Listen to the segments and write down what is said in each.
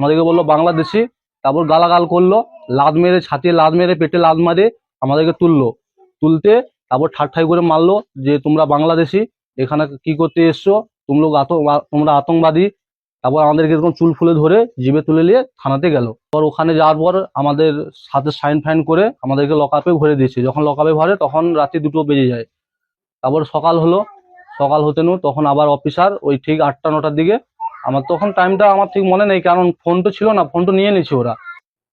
আমাদেরকে বলল, বাংলাদেশি। তারপর গালাগাল করল, লাদ মেরে, ছাতিয়ে লাদ মেরে, পেটে লাদ মারে, আমাদেরকে তুললো। তুলতে তারপর ঠাট্টাই করে মারলো যে, তোমরা বাংলাদেশি, এখানে কি করতে এসছো? তোমরা তোমরা আতঙ্কবাদী। তারপর আমাদেরকে এরকম চুল ফুলে ধরে জিভে তুলে নিয়ে থানাতে গেল। পর ওখানে যাওয়ার পর আমাদের সাথে সাইন ফাইন করে আমাদেরকে লকআপে ভরে দিয়েছে। যখন লকআপে ভরে, তখন রাত্রি দুটো বেজে যায়। তারপর সকাল হলো, সকাল হতে নু তখন আবার অফিসার ওই ঠিক আটটা, নটার দিকে আমার তখন টাইমটা আমার ঠিক মনে নেই, কারণ ফোন তো ছিল না ফোন তো নিয়ে নিয়েছে ওরা।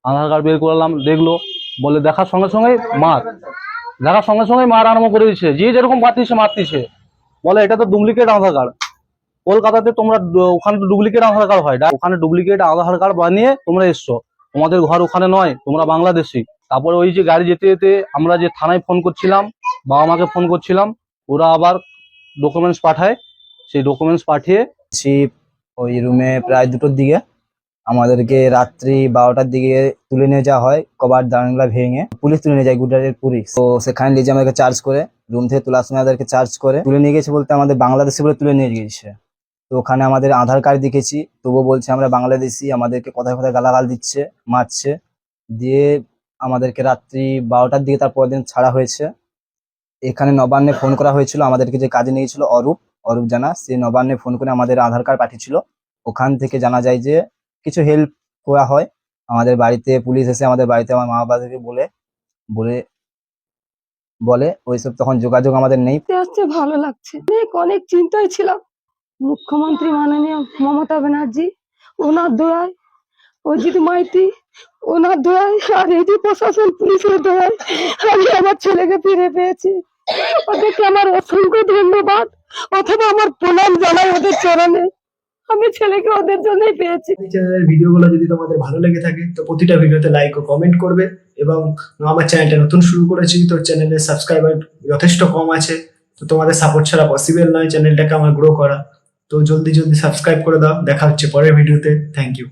আধার কার্ড বের করলাম, দেখল, বলে দেখার সঙ্গে সঙ্গে মার। দেখার সঙ্গে সঙ্গে মার আরম্ভ করে দিচ্ছে যে যেরকম পারতিছে মারতিছে বলে, এটা তো ডুপ্লিকেট আধার কার্ড কলকাতাতে তোমরা, ওখানে তো ডুপ্লিকেট আধার কার্ড হয়। ওখানে ডুপ্লিকেট আধার কার্ড বানিয়ে তোমরা এসছো। তোমাদের ঘর ওখানে নয়, তোমরা বাংলাদেশি। তারপরে ওই যে গাড়ি যেতে যেতে আমরা যে থানায় ফোন করছিলাম, বাবা মাকে ফোন করছিলাম, ওরা আবার ডকুমেন্টস পাঠায়। সেই ডকুমেন্টস পাঠিয়ে আছি ওই রুমে প্রায় দুটোর দিকে আমাদেরকে রাত্রি বারোটার দিকে তুলে নিয়ে যাওয়া হয় কবার জানালা ভেঙে। পুলিশ তুলে নিয়ে যায় গুজরাটের পুলিশ। তো সেখানে নিয়ে আমাদেরকে চার্জ করে রুম থেকে তোলার সময় আমাদেরকে চার্জ করে, তুলে নিয়ে গেছে বলতে আমাদের বাংলাদেশি বলে তুলে নিয়ে গিয়েছে। তো ওখানে আমাদের আধার কার্ড দেখেছি, তবুও বলছে আমরা বাংলাদেশি, আমাদেরকে কথায় কথায় গালাগাল দিচ্ছে, মারছে। দিয়ে আমাদেরকে রাত্রি বারোটার দিকে তার পরের দিন ছাড়া হয়েছে। এখানে নবান্নে ফোন করা হয়েছিল, আমাদেরকে যে কাজে নিয়েছিল অরূপ। অরূপ জানা, সে নবান্নে ফোন করে আমাদের আধার কার্ড পাঠিয়েছিল। ওখান থেকে জানা যায় যে কিছু হেল্প করা হয়। আমাদের বাড়িতে পুলিশ এসে আমাদের বাড়িতে আমার মা বাবাদেরকে বলে বলে বলে, ওইসব তখন যোগাযোগ আমাদের নেই। আস্তে ভালো লাগছে। অনেক অনেক চিন্তায় ছিলাম। মুখ্যমন্ত্রী মাননীয় মমতা ব্যানার্জি, ওনার দোয়ায় অজিত মাইতি, ওনার দোয়ায় আর এডি প্রশাসন, পুলিশের দোয়ায় আমি আমার ছেলেকে ফিরে পেয়েছি। ওদেরকে আমার অসংখ্য ধন্যবাদ। অথবা আমার প্রণাম জানাই ওদের চরণে। আমি ছেলেকে ওদের জন্যই পেয়েছি। চ্যানেলের ভিডিওগুলো যদি তোমাদের ভালো লেগে থাকে, তো প্রতিটা ভিডিওতে লাইক ও কমেন্ট করবে এবং আমার চ্যানেলটা নতুন শুরু করেছি, তো চ্যানেলের সাবস্ক্রাইবার যথেষ্ট কম আছে, তো তোমাদের সাপোর্ট ছাড়া পসিবল নয় চ্যানেলটাকে আমার গ্রো করা। তো জলদি জলদি সাবস্ক্রাইব করে দাও। দেখা হচ্ছে পরের ভিডিওতে। Thank you